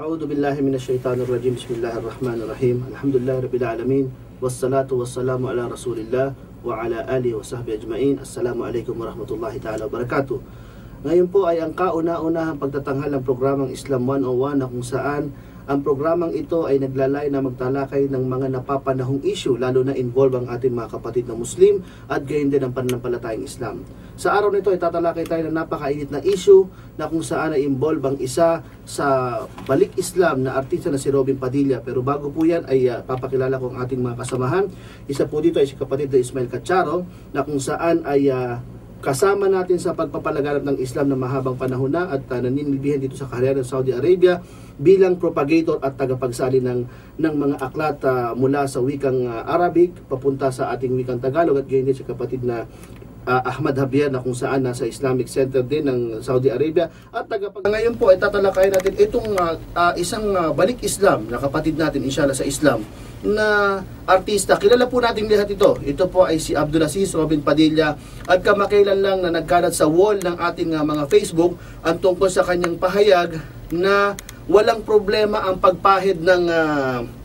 أعوذ بالله من الشيطان الرجيم بسم الله الرحمن الرحيم الحمد لله رب العالمين والصلاة والسلام على رسول الله وعلى آله وصحبه أجمعين السلام عليكم ورحمة الله تعالى وبركاته Ngayon po ay ang kauna-unahang pagtatanghal ng programang Islam 101 na kung saan ang programang ito ay naglalay na magtalakay ng mga napapanahong issue lalo na involve ang ating mga kapatid na Muslim at gayon din ang pananampalatayang Islam. Sa araw nito ay tatalakay tayo ng napakainit na issue na kung saan ay involve ang isa sa balik Islam na artista na si Robin Padilla. Pero bago po yan ay uh, papakilala ko ang ating mga kasamahan. Isa po dito ay si kapatid na Ismail Cacharo na kung saan ay uh, kasama natin sa pagpapalaganap ng Islam na mahabang panahon na at uh, naninilbihan dito sa karera ng Saudi Arabia bilang propagator at tagapagsali ng, ng mga aklat uh, mula sa wikang uh, Arabic papunta sa ating wikang Tagalog at gayon din si kapatid na uh, Ahmad Javier na kung saan nasa Islamic Center din ng Saudi Arabia. At tagapag ngayon po ay tatalakayin natin itong uh, uh, isang uh, balik Islam na kapatid natin inshallah sa Islam na artista. Kilala po natin lahat ito. Ito po ay si Abdulaziz Robin Padilla at kamakailan lang na nagkalat sa wall ng ating uh, mga Facebook ang tungkol sa kanyang pahayag na walang problema ang pagpahid ng uh,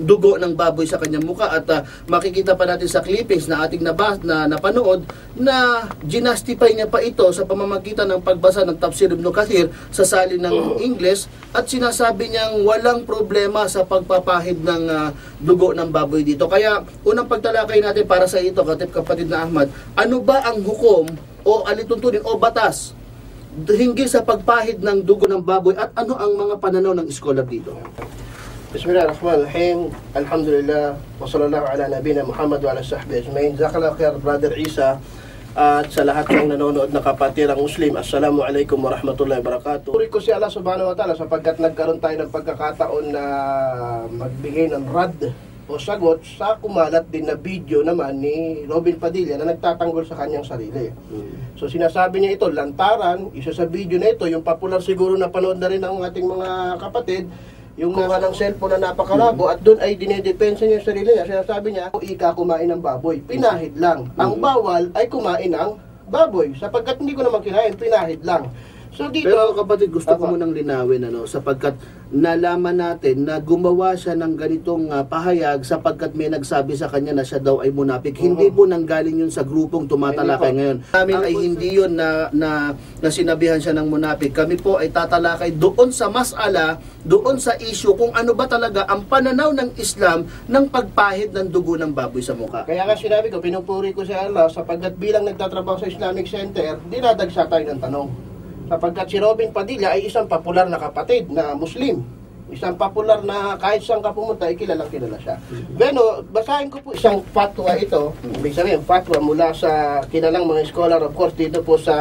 dugo ng baboy sa kanyang muka at uh, makikita pa natin sa clippings na ating nabas, na napanood na ginastify niya pa ito sa pamamagitan ng pagbasa ng Tafsir Ibn Kathir sa salin ng Ingles at sinasabi niyang walang problema sa pagpapahid ng uh, dugo ng baboy dito. Kaya unang pagtalakay natin para sa ito, katip kapatid na Ahmad, ano ba ang hukom o alituntunin o batas hinggil sa pagpahid ng dugo ng baboy at ano ang mga pananaw ng scholar dito? Bismillahirrahmanirrahim. Alhamdulillah. Wa sallallahu ala nabina Muhammad wa ala sahbihi ajma'in. Jazakallahu khair, Brother Isa. At sa lahat ng nanonood na kapatirang Muslim, Assalamualaikum warahmatullahi wabarakatuh. Puri ko si Allah subhanahu wa ta'ala sapagkat nagkaroon tayo ng pagkakataon na magbigay ng rad o sagot sa kumalat din na video naman ni Robin Padilla na nagtatanggol sa kanyang sarili. So sinasabi niya ito, lantaran, isa sa video na ito, yung popular siguro na panood na rin ng ating mga kapatid, yung mga ng cellphone na napakalabo at doon ay dinedepensa niya yung sarili niya. Sinasabi niya, ika kumain ng baboy. Pinahid lang. Ang bawal ay kumain ng baboy. Sapagkat hindi ko naman kinain, pinahid lang. So dito, Pero kapatid, gusto ko Apa. munang linawin ano, sapagkat nalaman natin na gumawa siya ng ganitong ah, pahayag sapagkat may nagsabi sa kanya na siya daw ay munapik. Hindi po nanggaling yun sa grupong tumatalakay ngayon. Namin ay hindi yun na, na, na sinabihan siya ng munapik. Kami po ay tatalakay doon sa masala, doon sa issue kung ano ba talaga ang pananaw ng Islam ng pagpahid ng dugo ng baboy sa mukha. Kaya nga sinabi ko, pinupuri ko si Allah sapagkat bilang nagtatrabaho sa Islamic Center, dinadagsa tayo ng tanong. Sapagkat si Robin Padilla ay isang popular na kapatid na Muslim. Isang popular na kahit saan ka pumunta, ay kilalang kilala siya. Bueno, basahin ko po isang fatwa ito. Ibig sabihin, fatwa mula sa kilalang mga scholar, of course, dito po sa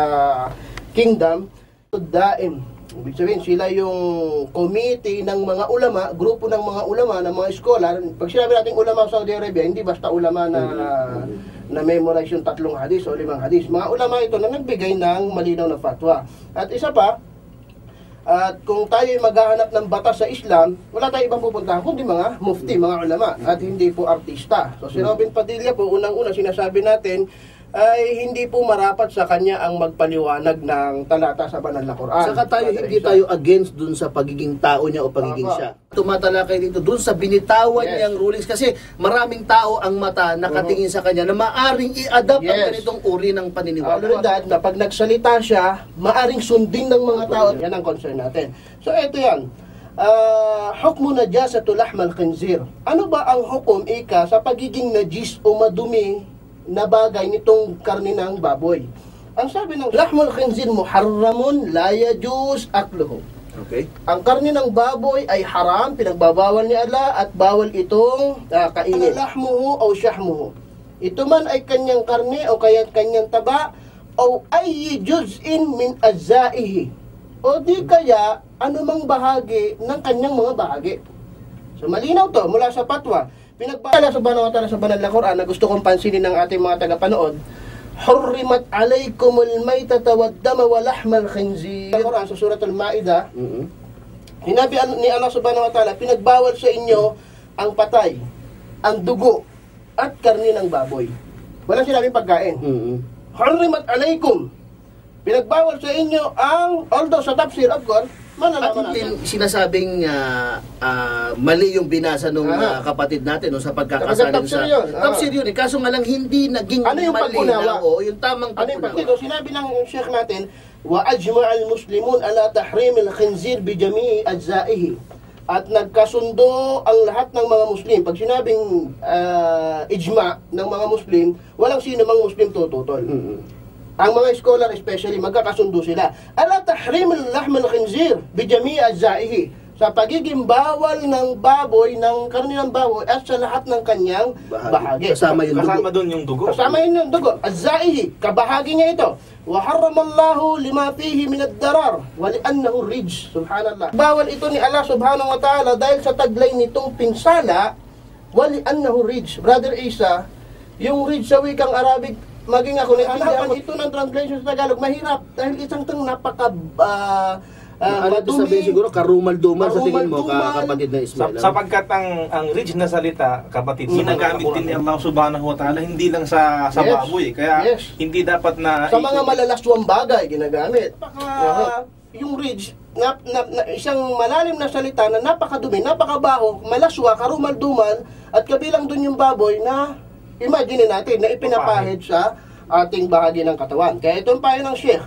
Kingdom. Daim. Ibig sabihin, sila yung committee ng mga ulama, grupo ng mga ulama, ng mga scholar. Pag sinabi natin ulama sa Saudi Arabia, hindi basta ulama na na memorize yung tatlong hadis o limang hadis. Mga ulama ito na nagbigay ng malinaw na fatwa. At isa pa, at kung tayo ay maghahanap ng batas sa Islam, wala tayong ibang pupuntahan kundi mga mufti, mga ulama, at hindi po artista. So si Robin Padilla po, unang-una sinasabi natin, ay hindi po marapat sa kanya ang magpaliwanag ng talata sa banal na Quran. Saka tayo, hindi tayo against dun sa pagiging tao niya o pagiging Tama. siya. Tumatalakay dito dun sa binitawan Yes. niyang rulings kasi maraming tao ang mata nakatingin sa kanya na maaring i-adapt ang Yes. ganitong uri ng paniniwala. Autoridad na pag nagsalita siya, maaring sundin ng mga tao. Yan ang concern natin. So ito yan. Uh, hukmo najasatul lahmal khinzir. Ano ba ang hukom ika sa pagiging najis o madumi na bagay nitong karni ng baboy? Ang sabi ng lahmul khinzir muharramun la yajuz akluhu. Okay? Ang karne ng baboy ay haram, pinagbabawal ni Allah at bawal itong uh, kainin. Lahmuhu o syahmuhu. Ito man ay kanyang karne o kaya kanyang taba o ay juz'in min azzaihi. O di kaya anumang bahagi ng kanyang mga bahagi. So malinaw to mula sa patwa. Pinagbala sa banal na sa banal na Quran na gusto kong pansinin ng ating mga tagapanood. Hurrimat alaykumul maytata wad dama wa lahmal khinzir. Sa Quran sa surat al-Maida, mm Hinabi ni Allah subhanahu wa ta'ala, pinagbawal sa inyo ang patay, ang dugo, at karni ng baboy. Walang sinabing pagkain. mm Harimat alaykum. Pinagbawal sa inyo ang, although sa tafsir of course, At Malalaman hindi natin. sinasabing ah, ah, mali yung binasa nung Ah. ah, kapatid natin no, sa pagkakasalin Tafsir sa... yun, ah. Tafsir yun eh. Kaso nga lang hindi naging Ano yung mali pag-unawa? na, oo, yung tamang Ano yung pag-unawa. pagkito? Sinabi ng sheikh natin, وَأَجْمَعَ الْمُسْلِمُونَ عَلَى تَحْرِيمِ الْخِنْزِيرِ بِجَمِيعِ أَجْزَائِهِ At nagkasundo ang lahat ng mga Muslim. Pag sinabing ah, ijma ng mga Muslim, walang sino mang Muslim tututol. Mm-mm. Ang mga scholar especially, magkakasundo sila. Ala tahrim al-lahm al-khinzir bi jami' ajzaihi. Sa pagiging bawal ng baboy, ng karne ng baboy, at sa lahat ng kanyang Bahagi. bahagi. Kasama yung dugo. Kasama doon yung dugo. Kasama yun yung dugo. Ajzaihi, kabahagi niya ito. Wa harramallahu lima fihi min ad-darar wa li'annahu rijs. Subhanallah. Bawal ito ni Allah subhanahu wa ta'ala dahil sa taglay nitong pinsala wa li'annahu rijs. Brother Isa, yung rijs sa wikang Arabic, maging ako nahihirapan ito ng translation sa Tagalog, mahirap dahil isang tang napaka ah, ah, ano ito sabihin siguro, karumal-dumal sa tingin mo, ka- kapatid na Sa, Ismail. ano? sapagkat ang ang rich na salita, kapatid, Mm. ginagamit din ni Allah subhanahu wa ta'ala hindi lang sa sa Yes. baboy. Kaya Yes. hindi dapat na sa mga malalaswang bagay ginagamit. Uh-huh. Napaka, yung ridge, na, na, na- isang malalim na salita na napakadumi, napakabaho, malaswa, karumal-dumal, at kabilang dun yung baboy na, imagine natin, na ipinapahid sa ating bahagi ng katawan. Kaya itong payo ng Sheikh,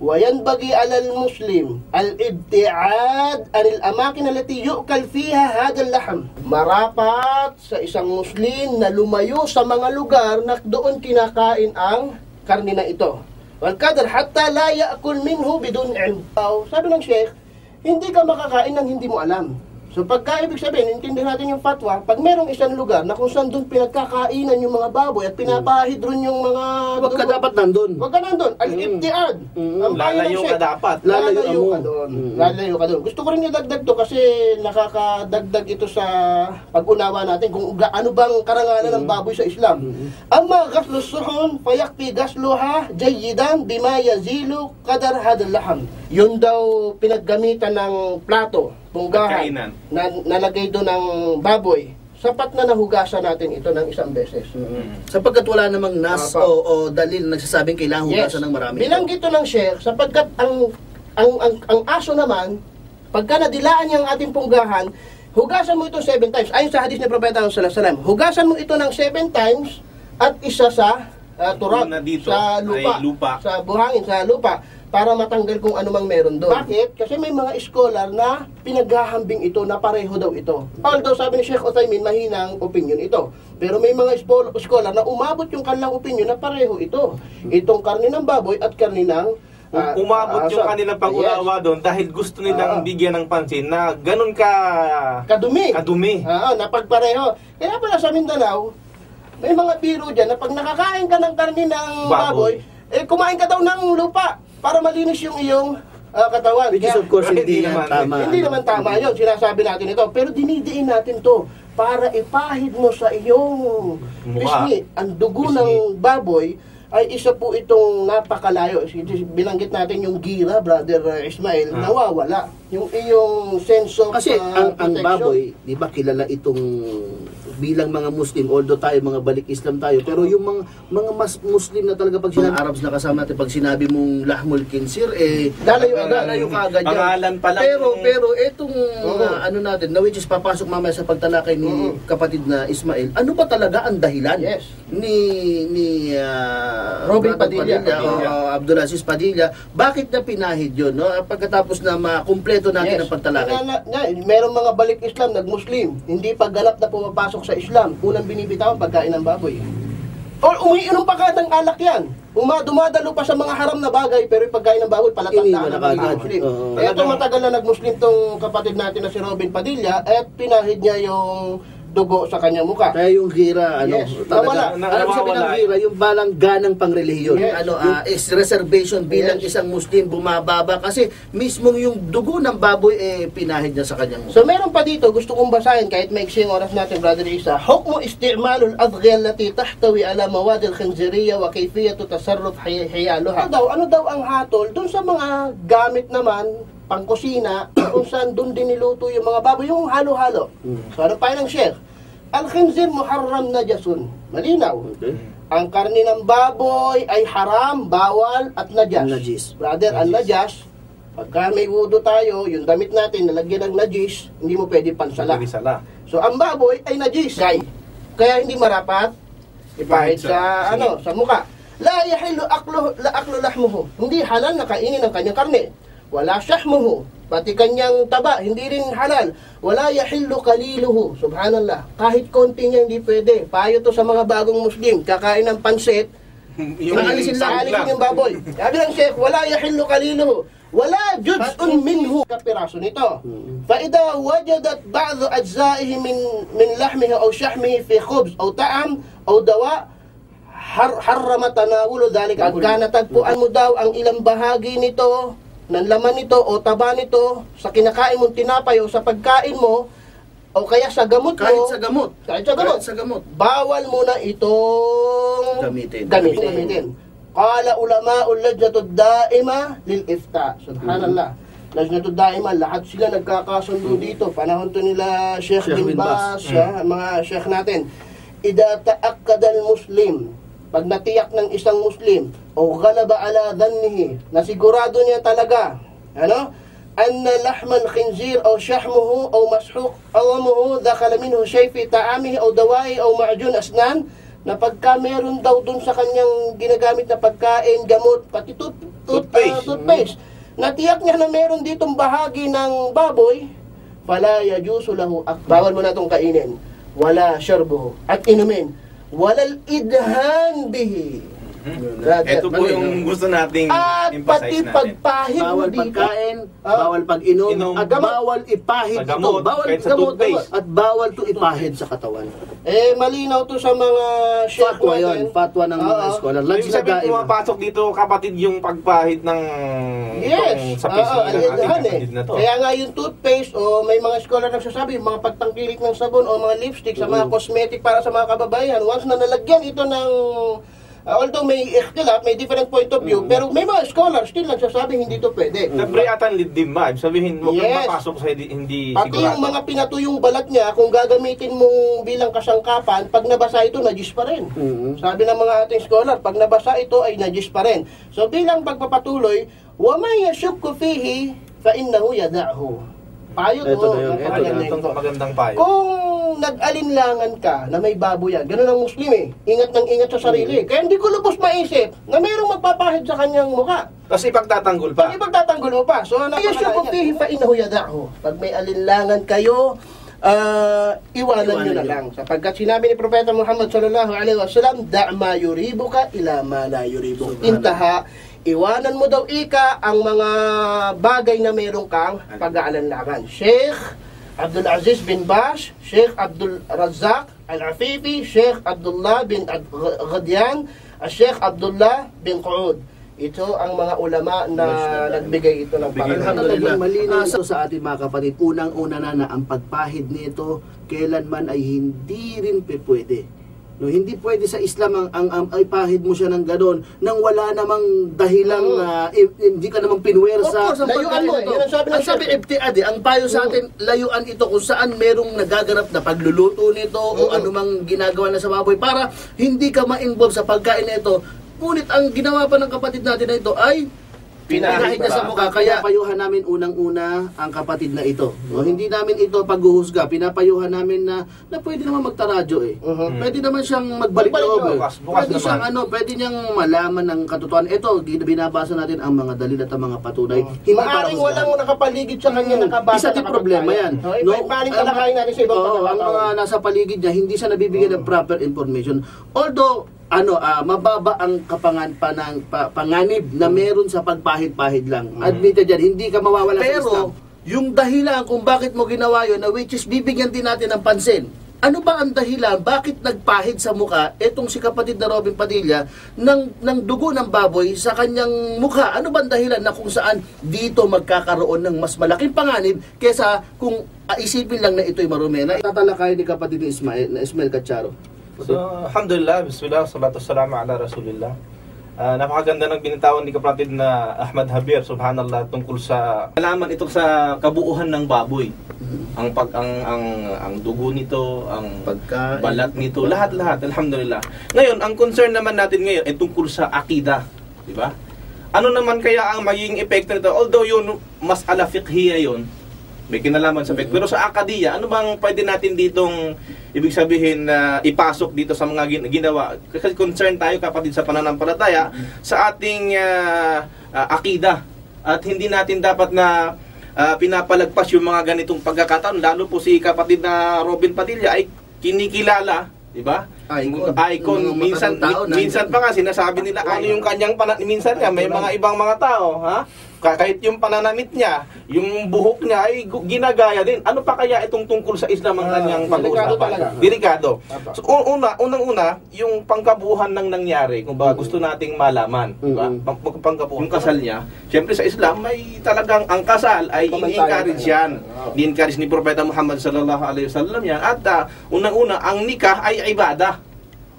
وينبغي على المسلم الابتعاد عن الأماكن التي يؤكل فيها هذا اللحم marapat sa isang Muslim na lumayo sa mga lugar na doon kinakain ang karne na ito. والقدر حتى لا يأكل منه بدون علم. أو sabi ng Sheikh, hindi ka makakain ng hindi mo alam. So pagka ibig sabihin, intindihan natin yung fatwa, pag merong isang lugar na kung saan doon pinagkakainan yung mga baboy at pinapahid ron yung mga... Huwag ka dapat nandun. Huwag ka nandun. Al-ibtiad. Mm. Ng Lalayo ka dapat. Lalayo Lalayo ka doon. Mm. Lalayo ka doon. Gusto ko rin idagdag to kasi nakakadagdag ito sa pag-unawa natin kung ano bang karangalan ng baboy sa Islam. Amma ghaslu suhun fayakfi ghasluha jayidan bima yazilu qadar hadal laham. Yun daw pinaggamitan ng plato, punggahan, na nalagay doon ng baboy. Sapat na nahugasan natin ito ng isang beses. Mm. Sapagkat wala namang nas Apa. o, o dalil na nagsasabing kailangan hugasan ng marami. Binanggit to ng Sheikh sapagkat ang ang ang, ang aso naman pagka nadilaan niya ang ating punggahan, hugasan mo ito seven times. Ayon sa hadis ni Propeta sallallahu alaihi wasallam, hugasan mo ito ng seven times at isa sa uh, dito sa lupa, lupa. sa buhangin, sa lupa para matanggal kung ano mang meron doon. Bakit? Kasi may mga scholar na pinaghahambing ito na pareho daw ito. Although sabi ni Sheikh Uthaymin, mahinang opinion ito. Pero may mga scholar na umabot yung kanilang opinion na pareho ito. Itong karni ng baboy at karni ng ah, Umabot yung aso. kanilang pag-unawa doon dahil gusto Ah. nilang bigyan ng pansin na ganun ka Kadumi. kadumi. Oo, napagpareho. Kaya pala sa Mindanao, may mga biro dyan na pag nakakain ka ng karni ng baboy, Baboy. eh kumain ka daw ng lupa para malinis yung iyong ah, katawan. Which is Kaya- of course Hindi hindi yan naman. tama. Hindi naman tama yun, sinasabi natin ito. Pero dinidiin natin to para ipahid mo sa iyong pisngi. Ang dugo Pisngi. ng baboy ay isa po itong napakalayo. Binanggit natin yung gira, brother uh, Ismail, Ah. nawawala. Yung iyong sense of Kasi uh, ang ang baboy, 'di ba kilala itong bilang mga Muslim, although tayo mga balik Islam tayo, pero yung mga mga mas Muslim na talaga pag sinabi Arabs na kasama natin pag sinabi mong lahmul kinsir eh Lalayo agad. lalayo ka agad yan. Pangalan pa lang Pero yung- pero etong Oo. uh, ano natin, na which is papasok mamaya sa pagtalakay ni Oo. kapatid na Ismail. Ano ba talaga ang dahilan Yes. ni ni ah, Robin Padilla. o, Padilla. o, Abdulaziz Padilla, bakit na pinahid yun? No? Pagkatapos na makumpleto natin ang pagtalakay. Na, na, na, merong mga balik Islam, nag-Muslim. Hindi paggalap na pumapasok sa Islam. Unang binibitawan pagkain ng baboy. O umiinom pa ka ng alak yan. Uma, dumadalo pa sa mga haram na bagay, pero yung pagkain ng baboy, palatandaan na kaagad. Muslim. Oo. Kaya ito matagal na nag-Muslim tong kapatid natin na si Robin Padilla, at pinahid niya yung dugo sa kanyang muka. Kaya yung gira, ano, Yes, talaga, nawala. Na- alam mo sabi ng gira, yung balang ganang pangrelihiyon, Yes. ano, ah, is reservation bilang Yes. isang Muslim bumababa kasi mismong yung dugo ng baboy eh pinahid niya sa kanyang So meron pa dito, gusto kong basahin kahit maiksi ang oras natin, Brother Isa. Hukmu isti'malul adghiyal lati tahtawi ala mawad al-khinziriyya wa kayfiyatu tasarruf hi- hiyaluha. Ano daw, ano daw ang hatol dun sa mga gamit naman pangkusina kung saan dun din niluto yung mga baboy, yung halo-halo. So ano pa ng Sheikh? Al-khinzir muharram najasun. Malinaw. Okay. Ang karni ng baboy ay haram, bawal at najas. Najis. Brother, ang najas, Pagka may wudo tayo, yung damit natin nalagyan ng najis, hindi mo pwede pansala. Pwede sala. So ang baboy ay najis. Kay. Kaya hindi marapat ipahid sa- ano, sa muka. La yahilu aklu la aklu lahmuhu. Hindi halal na kainin ang kanyang karne. Wala shahmuhu. Pati kanyang taba, hindi rin halal. Wala yahillu kaliluhu. Subhanallah. Kahit konti niya hindi pwede. Payo to sa mga bagong Muslim. Kakain ng pansit, Yung Aalisin lang, sag aalisin yung baboy. Sabi ng Sheikh, wala yahillu kaliluhu. Wala juz'un minhu kapiraso nito. فإذا وجدت بعض أجزائه من من لحمه أو شحمه في خبز أو طعام أو دواء har harrama tanawulo dalik pagka natagpuan mo daw ang ilang bahagi nito ng laman nito o taba nito sa kinakain mong tinapay o sa pagkain mo o kaya sa gamot Kahit mo sa gamot. kahit sa gamot Kahit sa gamot. bawal mo na itong Gamitin. gamitin. gamitin. Qala ulama lajnatu daima lil ifta. Subhanallah. Lajnatu daima lahat sila nagkakasundo dito. Panahon to nila Sheikh, Sheikh bin bin Baz. Baz, siya, mga sheikh natin. Ida ta'akkada al-muslim pag natiyak ng isang muslim o ghalaba ala dhannihi, na sigurado niya talaga, ano? Anna lahman khinzir o shahmuhu o mashuq awamuhu dakala minhu shay fi ta'amihi o dawai o ma'jun asnan na pagka meron daw dun sa kanyang ginagamit na pagkain, gamot, pati tooth, ah, tooth, toothpaste, uh, toothpaste mm-hmm. niya na meron ditong bahagi ng baboy, fala yajusu lahu at bawal mo na itong kainin. Wala syarbuhu at inumin. Walal idhan bihi ito po yung gusto nating At emphasize pati natin. pagpahid mo Bawal dito. pagkain, Ah. bawal pag-inom, Inom. at Gamot. bawal ipahid Sa gamot, ito. Bawal kahit sa gamot, toothpaste. gamot. At bawal to ipahid sa katawan. Eh, malinaw to sa mga sheikh Fatwa natin. yun. Fatwa ng mga Oo. scholar. Lagi ibig sila sabihin, pumapasok dito kapatid yung pagpahid ng Yes. sa Oo, pisngi ng ating eh. kapatid na to. Kaya nga yung toothpaste o may mga scholar nagsasabi, mga pagtangkilik ng sabon o mga lipstick sa mga Mm. cosmetic para sa mga kababayan, once na nalagyan ito ng uh, although may ikhtilaf, may different point of view, Mm. pero may mga scholars still nagsasabi hindi ito pwede. Libre atan liddim ba? Sabihin, huwag Yes. mapasok sa hindi, hindi Pati sigurado. yung mga pinatuyong balat niya, kung gagamitin mo bilang kasangkapan, pag nabasa ito, najis pa rin. Mhm. Sabi ng mga ating scholar, pag nabasa ito ay najis pa rin. So bilang pagpapatuloy, wa may yashukku fihi fa Payo Ito to, na yun, ito na. Magandang, ito. magandang payo. Kung nag-alinlangan ka na may baboy yan, ganun ang Muslim eh. Ingat ng ingat sa sarili. Kaya hindi ko lubos maisip na mayroong magpapahid sa kanyang mukha. Kasi ipagtatanggol pa. Pag ipagtatanggol mo pa. So, napakalayan. fihi fa innahu yada'hu. Pag may alinlangan kayo, ah, iwanan Iwanan nyo na lang. Sapagkat sinabi ni Propeta Muhammad sallallahu alaihi wasallam, da' ma yuribuka ila ma la yuribuk. Subhanallah. Intaha, iwanan mo daw ika ang mga bagay na meron kang pag-aalanlangan. Sheikh Abdul Aziz bin Bash, Sheikh Abdul Razak Al-Afifi, Sheikh Abdullah bin Ad- Ghadian, at Sheikh Abdullah bin Qud. Ito ang mga ulama na nagbigay ito ng pangalan. Alhamdulillah. Malinaw. Malinaw sa, ating mga kapatid, unang-una na na ang pagpahid nito, kailanman ay hindi rin pwede. No, hindi pwede sa Islam ang, ang, ang ay pahid mo siya ng ganon nang wala namang dahilang na i- hindi ka namang pinwersa. Of course, layuan mo eh. Ang sabi ng ang sabi. FTAD, eh, ang payo sa atin, layuan ito kung saan merong nagaganap na pagluluto nito o anumang ginagawa na sa baboy para hindi ka ma-involve sa pagkain nito. Ngunit ang ginawa pa ng kapatid natin na ito ay Pinahid sa mukha, kaya pinapayuhan namin unang-una ang kapatid na ito. No, hindi namin ito paghuhusga, pinapayuhan namin na, na pwede naman magtaradyo eh. Mhm. Pwede naman siyang magbalik loob eh. bukas, bukas pwede naman. siyang ano, pwede niyang malaman ng katotohanan. Ito, binabasa natin ang mga dalil at ang mga patunay. Hindi para Maaring husgahan. walang nakapaligid sa kanya Hmm, nakabasa. isa din problema yan. No, no, maaaring ang- kalakayin natin sa ibang Oo, ang mga nasa paligid niya, hindi siya nabibigyan ng proper information. Although, ano, ah, mababa ang kapangan panang, pa, panganib na meron sa pagpahid-pahid lang. Admitted yan, hindi ka mawawala sa Islam. Pero, yung dahilan kung bakit mo ginawa yun, na which is bibigyan din natin ng pansin. Ano ba ang dahilan? Bakit nagpahid sa muka etong si kapatid na Robin Padilla ng, ng dugo ng baboy sa kanyang mukha? Ano ba ang dahilan na kung saan dito magkakaroon ng mas malaking panganib kesa kung ah, isipin lang na ito'y marumi? Na tatalakayin ni kapatid ni Ismael, na Ismael Cacharo. So, alhamdulillah, bismillah, salatu wassalamu ala rasulillah. Ah, napakaganda ng binitawan ni kapatid na Ahmad Habir, subhanallah, tungkol sa alaman ito sa kabuuhan ng baboy. Ang pag ang ang ang dugo nito, ang Pagkain. balat nito, lahat-lahat, alhamdulillah. Ngayon, ang concern naman natin ngayon ay tungkol sa akida, di ba? Ano naman kaya ang magiging epekto nito? Although yun, mas ala fiqhiya yun, may kinalaman sa fiqh. Pero sa akadiyya, ano bang pwede natin ditong, ibig sabihin, na ipasok dito sa mga gin- ginawa? Kasi concern tayo kapatid sa pananampalataya, sa ating ah, ah, akida. At hindi natin dapat na ah, pinapalagpas yung mga ganitong pagkakataon. Lalo po si kapatid na Robin Padilla ay kinikilala, di ba? Icon. Icon. Minsan, tao, mi- minsan pa nga sinasabi nila ano yung kanyang pana- minsan nga may mga ibang mga tao, ha? Ka- Kahit yung pananamit niya, yung buhok niya ay ginagaya din. Ano pa kaya itong tungkol sa Islam ang Ah, kanyang pag-uusapan? Delikado. So, un- una, unang-una, yung pangkabuuhan ng nangyari, kung ba gusto nating malaman, di ba? Mm-mm. Pang, pang- pangkabuuhan. Yung kasal niya, syempre sa Islam, may talagang ang kasal ay talaga. yan. Ni-encourage ni Propeta Muhammad sallallahu alaihi wasallam yan. At ah, unang-una, ang nikah ay ibadah.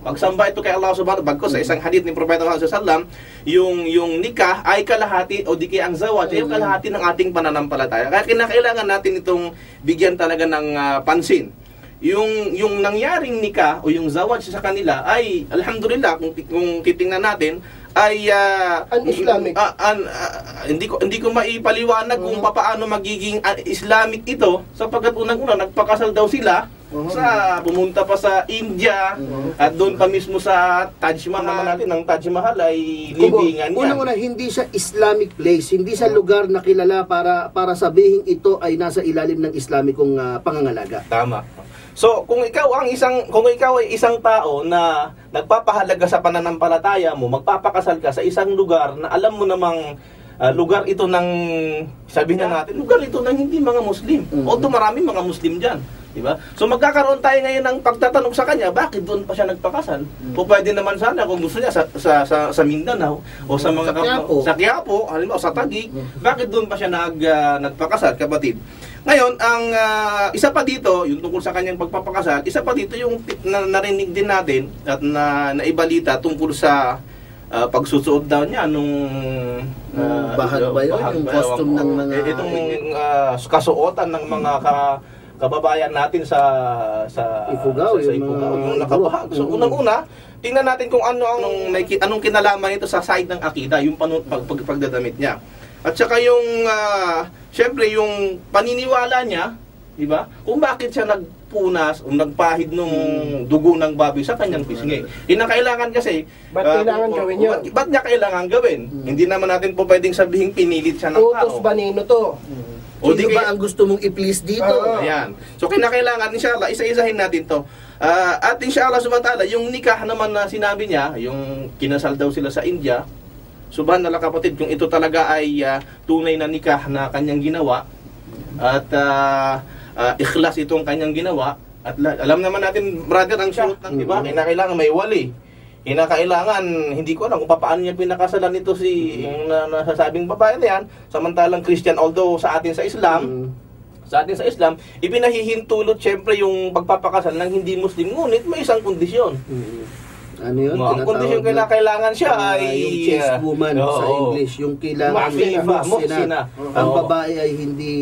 Pagsamba ito kay Allah subhanahu wa ta'ala, sa isang hadith ni Propeta Muhammad sallallahu alaihi wasallam, yung yung nikah ay kalahati o di kaya ang zawat ay yung kalahati ng ating pananampalataya. Kaya kinakailangan natin itong bigyan talaga ng ah, pansin. Yung yung nangyaring nikah o yung zawat sa kanila ay alhamdulillah kung kung titingnan natin ay ah, Un-Islamic. ah, an- ah, hindi ko hindi ko maipaliwanag kung paano magiging ah, Islamic ito sapagkat unang-una nagpakasal daw sila Mhm. sa pumunta pa sa India Mhm. at doon pa mismo sa Taj Mahal Naman natin ang Taj Mahal ay libingan yan. Unang-una, hindi siya Islamic place, hindi sa lugar na kilala para para sabihin ito ay nasa ilalim ng Islamikong ah, pangangalaga. Tama. So, kung ikaw ang isang kung ikaw ay isang tao na nagpapahalaga sa pananampalataya mo, magpapakasal ka sa isang lugar na alam mo namang ah, lugar ito ng sabihin na natin, lugar ito ng hindi mga Muslim. Mhm. Although marami mga Muslim diyan, di ba? So magkakaroon tayo ngayon ng pagtatanong sa kanya, bakit doon pa siya nagpakasal? O pwede naman sana kung gusto niya sa sa sa, sa Mindanao o sa mga Sa Quiapo. sa Quiapo, halimbawa sa Taguig, bakit doon pa siya nag ah, nagpakasal, kapatid? Ngayon, ang ah, isa pa dito, yung tungkol sa kanyang pagpapakasal, isa pa dito yung na, narinig din natin at na naibalita tungkol sa ah, pagsusuot daw niya nung Yung bahag ba yun? Yung ba? ko. ng mga- Eh, itong ah, kasuotan ng mga ka, kababayan natin sa sa Ifugao, sa, sa yung mga Ifugao, yung nakabahag. So Mm. unang-una, tingnan natin kung ano ang anong kinalaman nito sa side ng akida, yung panu, pag, pag, pagdadamit niya. At saka yung ah, syempre yung paniniwala niya, di ba? Kung bakit siya nagpunas o nagpahid nung Hmm. dugo ng baboy sa kanyang pisngi. Yun ang kailangan kasi. Ba't ah, kailangan kung- gawin yun? Ba't, ba't niya kailangan gawin? Hmm. Hindi naman natin po pwedeng sabihin pinilit siya ng Utos tao. ba nino to? O di ba ang gusto mong i-please dito? Oo. Ayan. So kinakailangan inshallah isa-isahin natin 'to. Ah, at inshallah subhanahu yung nikah naman na sinabi niya, yung kinasal daw sila sa India, subhanallah kapatid, kung ito talaga ay ah, tunay na nikah na kanyang ginawa at ah, ah, ikhlas itong kanyang ginawa at la- alam naman natin brother ang surut ng iba, Mhm. kinakailangan may wali. Kinakailangan, hindi ko alam kung paano niya pinakasalan nito si yung na, nasasabing babae na yan, samantalang Christian although sa atin sa Islam, Mm. sa atin sa Islam, ipinahihintulot syempre yung pagpapakasal ng hindi Muslim. Ngunit may isang kondisyon. Mm. Ano yun? Ang kondisyon kailangan, kailangan siya Ah, ay... yung chaste woman Oo, sa. English, yung kailangan Muhsina. muhsina. Muhsina. Ang Oo. babae ay hindi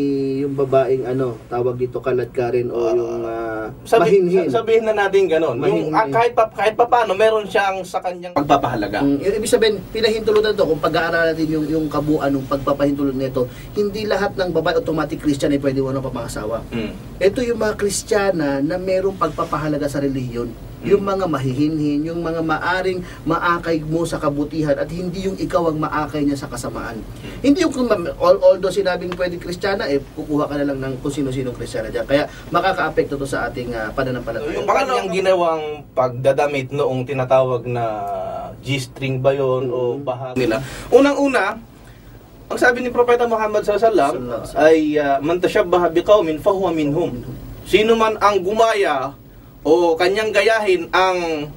yung babaeng ano, tawag dito kaladkarin o yung ah, Sabi, mahinhin. sa- sabihin na natin gano'n. Yung, Mahinhin. ah, kahit, pa, kahit pa paano, meron siyang sa kanyang pagpapahalaga. Mm, yung ibig sabihin, pinahintulutan to, kung pag-aaralan natin yung, yung kabuuan ng pagpapahintulot nito, hindi lahat ng babae automatic Christian ay pwede mo na papangasawa. Mm. Ito yung mga Kristiyana na merong pagpapahalaga sa relihiyon. Yung mga mahihinhin, yung mga maaring maakay mo sa kabutihan at hindi yung ikaw ang maakay niya sa kasamaan. Hindi yung kung ma- al- although sinabing pwede Kristiyana, eh kukuha ka na lang ng kung sino-sinong Kristiyana dyan. Kaya makaka-apekto to sa ating uh, pananampalataya. Yung kanyang ginawang pagdadamit noong tinatawag na G-string ba yun o Mm. bahag nila. Unang-una, ang sabi ni Propeta Muhammad sallallahu ay uh, man tashabbaha biqaumin fahuwa minhum. Sino man ang gumaya o kanyang gayahin ang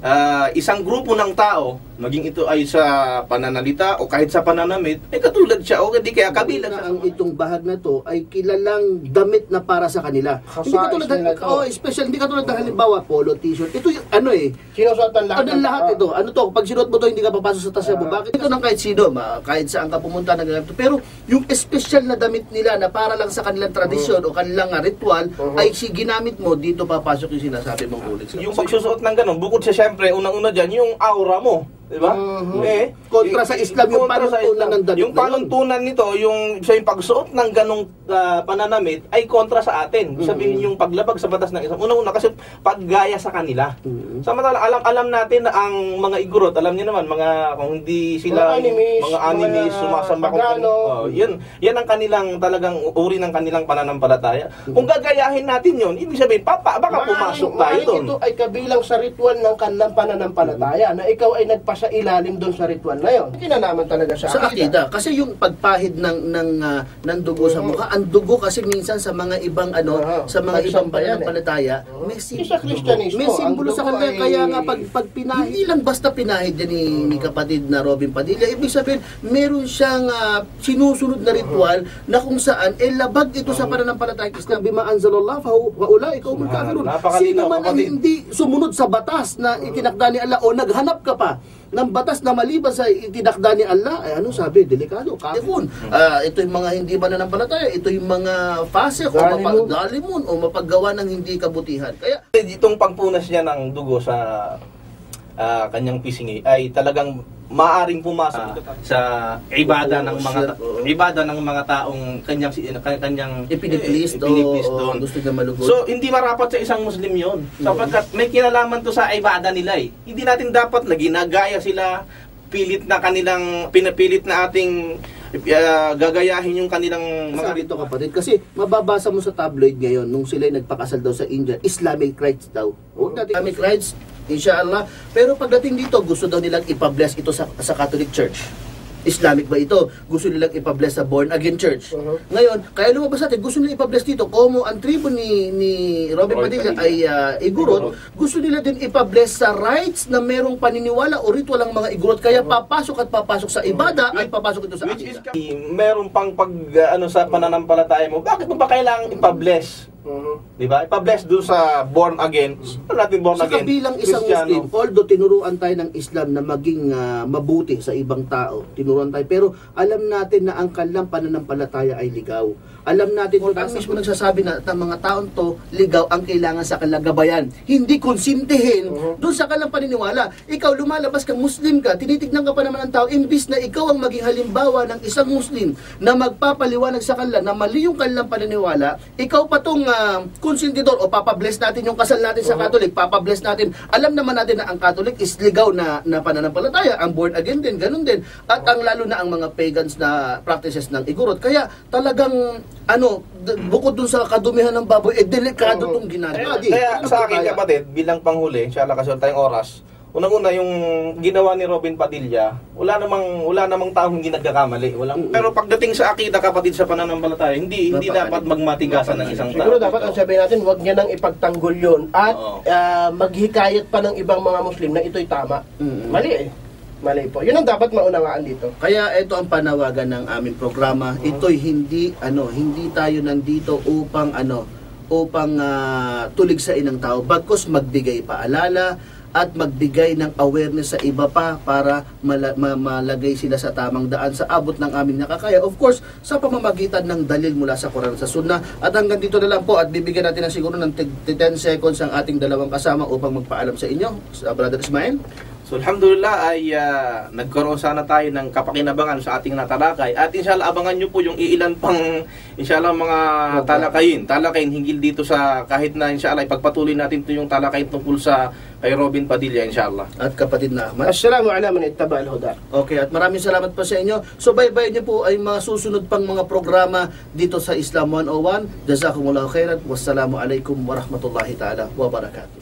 ah, isang grupo ng tao, maging ito ay sa pananalita o kahit sa pananamit, ay katulad siya o hindi kaya kabilang na siya. ang sa- itong bahag na to ay kilalang damit na para sa kanila. Khasais hindi katulad to. oh, special, hindi katulad ng halimbawa, polo, t-shirt. Ito yung, ano eh, Sinusuotan lahat. Ano lahat ito? Ano to? Pag sinuot mo to, hindi ka papasok sa tasya mo. Ah. Bakit ito ng kahit sino? Ma, kahit saan ka pumunta, nagagamit to. Pero yung espesyal na damit nila na para lang sa kanilang tradisyon o kanilang ah, ritual, Mhm. ay si ginamit mo, dito papasok yung sinasabi mong ulit. Yung pagsusuot ng ganun, bukod sa syempre, unang-una dyan, yung aura mo. Di ba? Mhm. Eh, Kontra sa Islam yung panuntunan ng damit Yung na yun. panuntunan nito, yung sa yung pagsuot ng ganong ah, pananamit ay kontra sa atin. Mhm. Sabihin yung paglabag sa batas ng Islam. Una-una kasi paggaya sa kanila. Mhm. Samantala alam alam natin na ang mga igorot, alam niyo naman mga kung hindi sila Mga animist, mga animist mga sumasamba kung pagano. oh, yan yan ang kanilang talagang uri ng kanilang pananampalataya. Kung gagayahin natin yon, ibig sabihin papa baka pumasok tayo doon. ito ay kabilang sa ritual ng kanilang pananampalataya na ikaw ay nagpasa ilalim doon sa ritual na yon. Kinalaman talaga sa, sa akida kasi yung pagpahid ng ng ah, ng dugo sa Mhm. mukha ang dugo kasi minsan sa mga ibang ano Oo. sa mga ibang eh. pananampalataya Oo. may sim- Sa Kristyanismo, may simbolo sa kanila ay- kaya nga pag pag pinahid hindi lang basta pinahid yan ni, ni kapatid na Robin Padilla ibig sabihin meron siyang ah, sinusunod na ritual na kung saan eh labag ito sa pananampalataya Islam bima anzalallah fa wa ulaika humul Subhanallah. kafirun sino man ang hindi sumunod sa batas na itinakda ni Allah o naghanap ka pa ng batas na maliban sa itinakda ni Allah, ay ano sabi, delikado, kafun. Ah, ito yung mga hindi mananampalataya, ito yung mga fasik o Dalimun. mapagdalimun o mapaggawa ng hindi kabutihan. Kaya, Itong pagpunas niya ng dugo sa ah, kanyang pisngi ay talagang maaring pumasok sa ibada ng mga ta- Oo. ibada ng mga taong kanyang kanyang ipiniplist eh, o doon. gusto niya malugod. So, hindi marapat sa isang Muslim yon Sapagkat may kinalaman to sa ibada nila eh. Hindi natin dapat na ginagaya sila, pilit na kanilang, pinapilit na ating ah, gagayahin yung kanilang mga mga... dito kapatid, kasi mababasa mo sa tabloid ngayon, nung sila nagpakasal daw sa India, Islamic rights daw. Huwag natin Islamic rights, inshallah. Pero pagdating dito, gusto daw nilang ipabless ito sa, sa Catholic Church. Islamic ba ito? Gusto nilang ipabless sa born again church. Uh-huh. Ngayon, kaya lumabas natin, gusto nila ipabless dito. Como ang tribo ni, ni Robin Robin Padilla ay ah, igurot, gusto nila din ipabless sa rights na merong paniniwala o ritual ang mga igurot. Kaya papasok at papasok sa ibada at papasok ito sa akida. meron pang pag, ah, ano, sa pananampalataya mo, bakit mo ba kailangang ipabless? Mhm. Di ba? Ipabless doon sa born again. Ano natin born Sa again? kabilang isang Kristiyano. Muslim, although tinuruan tayo ng Islam na maging ah, mabuti sa ibang tao, tinuruan tayo, pero alam natin na ang kanilang pananampalataya ay ligaw. Alam natin kung ano mismo nagsasabi na ng mga taon to, ligaw ang kailangan sa kanilang gabayan. Hindi konsintihin Mhm. doon sa kanilang paniniwala. Ikaw lumalabas ka, Muslim ka, tinitignan ka pa naman ng tao, imbis na ikaw ang maging halimbawa ng isang Muslim na magpapaliwanag sa kanila na mali yung kanilang paniniwala, ikaw pa tong ah, konsentidor o papabless natin yung kasal natin sa Mhm. Catholic, papabless natin. Alam naman natin na ang Catholic is ligaw na, na pananampalataya, ang born again din, ganun din. At ang lalo na ang mga pagans na practices ng igurot. Kaya talagang ano, bukod dun sa kadumihan ng baboy, eh delikado Oo. tong ginagawa. Kaya, kaya sa akin kapatid, bilang panghuli, kasi wala tayong oras, unang-una yung ginawa ni Robin Padilla, wala namang wala namang taong hindi nagkakamali. Walang, pero pagdating sa akida kapatid sa pananampalataya, hindi hindi Napakali. dapat magmatigasan ng isang tao. Siguro dapat ang sabihin natin, huwag niya nang ipagtanggol yun at Oo. ah, maghikayat pa ng ibang mga Muslim na ito'y tama. Mm. Mali eh. Mali po. Yun ang dapat maunawaan dito. Kaya ito ang panawagan ng aming programa. Ito'y hindi ano, hindi tayo nandito upang ano, upang ah, tuligsain ng tao, bagkus magbigay paalala at magbigay ng awareness sa iba pa para mala- ma- malagay sila sa tamang daan sa abot ng aming nakakaya. Of course, sa pamamagitan ng dalil mula sa Quran sa Sunnah. At hanggang dito na lang po at bibigyan natin ng siguro ng tig- 10 seconds ang ating dalawang kasama upang magpaalam sa inyo. Sa Brother Ismail. So alhamdulillah ay ah, nagkaroon sana tayo ng kapakinabangan sa ating natalakay at inshallah abangan nyo po yung iilan pang inshallah mga talakayin, talakayin hinggil dito sa kahit na inshallah ipagpatuloy natin ito yung talakayin tungkol sa kay Robin Padilla inshallah. At kapatid na Ahmad. Assalamu ala man ittaba al-huda. Okay, at maraming salamat po sa inyo. So, bye-bye niyo po ay mga susunod pang mga programa dito sa Islam 101. Jazakumullahu khairan. Wassalamu alaikum warahmatullahi ta'ala wabarakatuh.